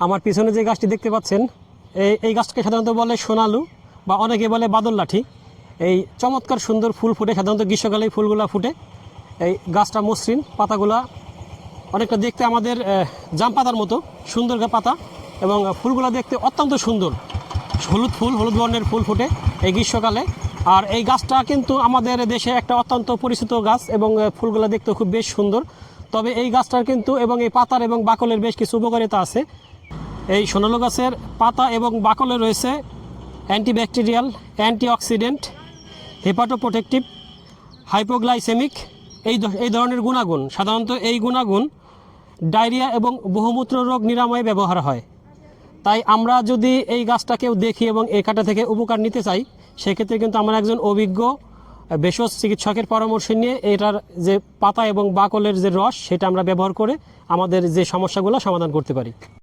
আমার পিছনে যে গাছটি দেখতে পাচ্ছেন, এই এই গাছটাকে সাধারণত বলে সোনালু বা অনেকে বলে বাদল লাঠি এই চমৎকার সুন্দর ফুল ফুটে, সাধারণত গ্রীষ্মকালে ফুলগুলা ফুটে। এই গাছটা মসৃণ, পাতাগুলা অনেকটা দেখতে আমাদের জাম পাতার মতো, সুন্দর পাতা এবং ফুলগুলো দেখতে অত্যন্ত সুন্দর। হলুদ ফুল, হলুদ বর্ণের ফুল ফুটে এই গ্রীষ্মকালে। আর এই গাছটা কিন্তু আমাদের দেশে একটা অত্যন্ত পরিচিত গাছ এবং ফুলগুলো দেখতে খুব বেশ সুন্দর। তবে এই গাছটার কিন্তু এবং এই পাতার এবং বাকলের বেশ কিছু উপকারিতা আছে। এই সোনালু গাছের পাতা এবং বাকলে রয়েছে অ্যান্টিব্যাকটেরিয়াল, অ্যান্টিঅক্সিডেন্ট, হেপাটোপ্রোটেকটিভ, হাইপোগ্লাইসেমিক, এই এই ধরনের গুণাগুণ। সাধারণত এই গুণাগুণ ডায়রিয়া এবং বহুমূত্র রোগ নিরাময়ে ব্যবহার হয়। তাই আমরা যদি এই গাছটাকেও দেখি এবং এই কাটা থেকে উপকার নিতে চাই, সেক্ষেত্রে কিন্তু আমরা একজন অভিজ্ঞ, ভেষজ চিকিৎসকের পরামর্শ নিয়ে এটার যে পাতা এবং বাকলের যে রস, সেটা আমরা ব্যবহার করে আমাদের যে সমস্যাগুলো সমাধান করতে পারি।